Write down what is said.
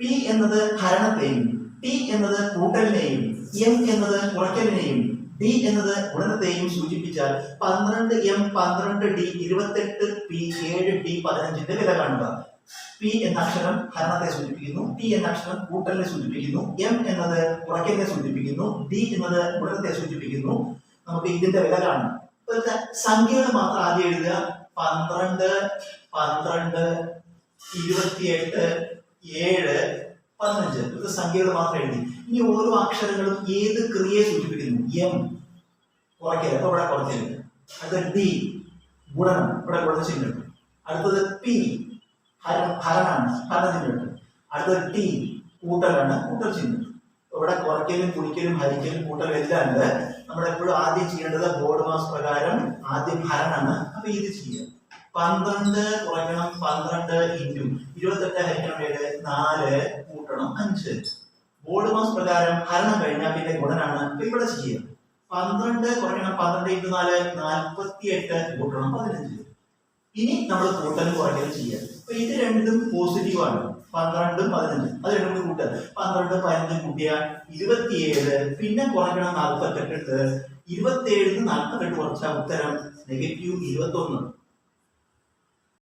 P എന്നത് ഹരണത്തെയും T എന്നത് കൂട്ടലിനെയും M എന്നത് കുറയ്ക്കലിനെയും ഡി എന്നത് ഗുണനത്തെയും സൂചിപ്പിച്ചാൽ പന്ത്രണ്ട് എം പന്ത്രണ്ട് ഡി ഇരുപത്തെട്ട് പി ഏഴ് ഡി പതിനഞ്ചിന്റെ വില കാണുക. പി എന്ന അക്ഷരം ഹരണത്തെ സൂചിപ്പിക്കുന്നു ടി എന്ന അക്ഷരം കൂട്ടലിനെ സൂചിപ്പിക്കുന്നു എം എന്നത് കുറയ്ക്കലിനെ സൂചിപ്പിക്കുന്നു ഡി എന്നത് ഗുണനത്തെ സൂചിപ്പിക്കുന്നു. നമുക്ക് ഇതിന്റെ വില കാണാം. സംഖ്യകൾ മാത്രം ആദ്യം എഴുതുക. പന്ത്രണ്ട് പന്ത്രണ്ട് ഇരുപത്തിയെട്ട് ഏഴ് പതിനഞ്ച്. ഇത് സംഖ്യകൾ മാത്രം എഴുതി. ഇനി ഓരോ അക്ഷരങ്ങളും ഏത് ക്രിയയെ സൂചിപ്പിക്കുന്നു? എം കുറയ്ക്കരുത്. അപ്പൊ ഇവിടെ കുറച്ചിരുന്നു അടുത്ത ഡി ഗുണനം. ഇവിടെ ഗുണന അടുത്തത് പി ഹരണം ഹരണാണ് ഹരണ അടുത്തത് ടി കൂട്ടലാണ്. കൂട്ടൽ ചിഹ്നം ഇവിടെ കുറയ്ക്കലും കുടിക്കലും ഹരിക്കലും കൂട്ടലും എല്ലാം ഉണ്ട്. നമ്മൾ എപ്പോഴും ആദ്യം ചെയ്യേണ്ടത് ബോർഡ് മാസ് പ്രകാരം ആദ്യം ഹരണാണ്. അപ്പൊ ഇത് ചെയ്യാം. പന്ത്രണ്ട് കുറയ്ക്കണം പന്ത്രണ്ട് ഇന്റു ഇരുപത്തെട്ട് ഹരിക്കണം ഏഴ് നാല് കൂട്ടണം അഞ്ച്. ബോർഡ് മാസ് പ്രകാരം ഹരണം കഴിഞ്ഞാൽ പിന്നെ ഗുണനാണ്. ഇവിടെ ചെയ്യുക പന്ത്രണ്ട് കുറയ്ക്കണം പന്ത്രണ്ട് ഇന്റു നാല് നാൽപ്പത്തി എട്ട് കൂട്ടണം പതിനഞ്ച്. ഇനി നമ്മൾ കൂട്ടലും കുറയ്ക്കലും ചെയ്യുക അപ്പൊ ഇത് രണ്ടും പോസിറ്റീവ് ആണ്. പന്ത്രണ്ടും പതിനഞ്ചും. അത് രണ്ടും കൂട്ടുക. പന്ത്രണ്ട് പതിനഞ്ചും കൂട്ടിയ ഇരുപത്തിയേഴ്. പിന്നെ കുറയ്ക്കണം നാൽപ്പത്തെട്ട് ഇരുപത്തിയേഴിന് നാൽപ്പത്തെട്ട് കുറച്ച ഉത്തരം നെഗറ്റീവ് ഇരുപത്തൊന്ന്.